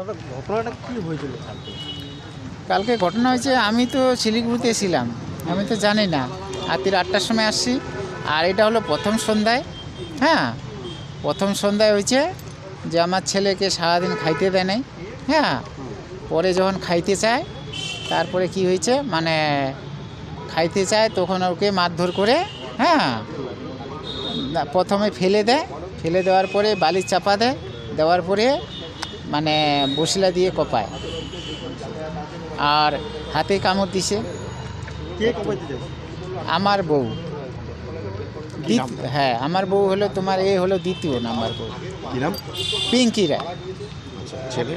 ঘটনাটা হয়েছিল কালকে? ঘটনা হয়েছে, আমি তো শিলিগুড়িতে ছিলাম। আমি তো জানি না। রাত্রির আটটার সময় আসছি। আর এটা হলো প্রথম সন্ধ্যায়। হ্যাঁ প্রথম সন্ধ্যায় হয়েছে যে আমার ছেলেকে সারাদিন খাইতে দেয় নাই। হ্যাঁ পরে যখন খাইতে চায়, তারপরে কি হয়েছে মানে খাইতে চায়, তখন ওকে মারধর করে হ্যাঁ প্রথমে ফেলে দেয়। ফেলে দেওয়ার পরে বালির চাপা দেয়। দেওয়ার পরে মানে বসিলা দিয়ে কপায়। আর হাতে কামড় দিছে। আমার বউ। হ্যাঁ আমার বউ হলো তোমার এ হলো দ্বিতীয় নাম্বার বউ। পিঙ্কি রায়। ছেলে?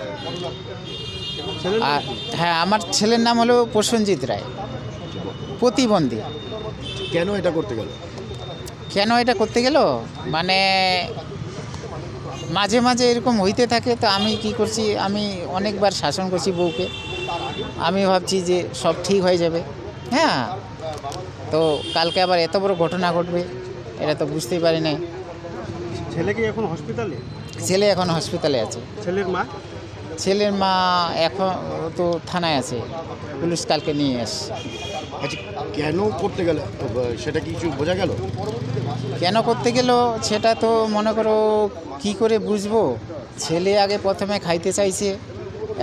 আর হ্যাঁ আমার ছেলের নাম হলো প্রসেনজিৎ রায়। প্রতিবন্ধী। কেন এটা করতে গেল? কেন এটা করতে গেল? মানে মাঝে মাঝে এরকম হইতে থাকে তো আমি কি করছি আমি অনেকবার শাসন করছি বউকে। আমি ভাবছি যে সব ঠিক হয়ে যাবে। হ্যাঁ তো কালকে আবার এত বড় ঘটনা ঘটবে এটা তো বুঝতেই পারি নাই। ছেলে কি এখন হসপিটালে ছেলে এখন হসপিটালে আছে। ছেলের মা? ছেলের মা এখন তো থানায় আছে পুলিশ কালকে নিয়ে আসছে আচ্ছা কেন করতে গেল? সেটা কিছু বোঝা গেল? কেন করতে গেল সেটা তো মনে করো কি করে বুঝব? ছেলে আগে প্রথমে খাইতে চাইছে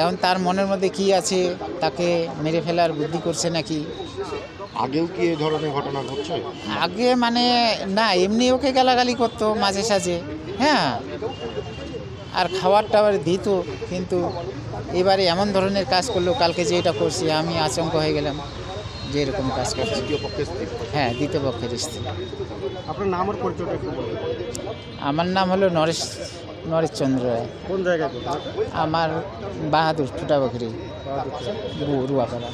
এখন তার মনের মধ্যে কি আছে? তাকে মেরে ফেলার বুদ্ধি করছে নাকি? আগেও কি এই ধরনের ঘটনা ঘটছে? আগে মানে না এমনি ওকে গালাগালি করতো মাঝে সাঝে হ্যাঁ। আর খাবার টাবার দিত কিন্তু এবারে এমন ধরনের কাজ করল কালকে যে এটা করছি আমি আচমকা হয়ে গেলাম। যে এরকম কাজ করছে। দ্বিতীয় পক্ষের স্ত্রী হ্যাঁ দ্বিতীয় পক্ষের স্ত্রী। আপনার নাম আর পরিচয়টা একটু বলুন। আমার নাম হলো নরেশ নরেশ চন্দ্র রায়। কোন জায়গায় আমার বাহাদুর ঠুটাবকরি রুয়াপাড়া।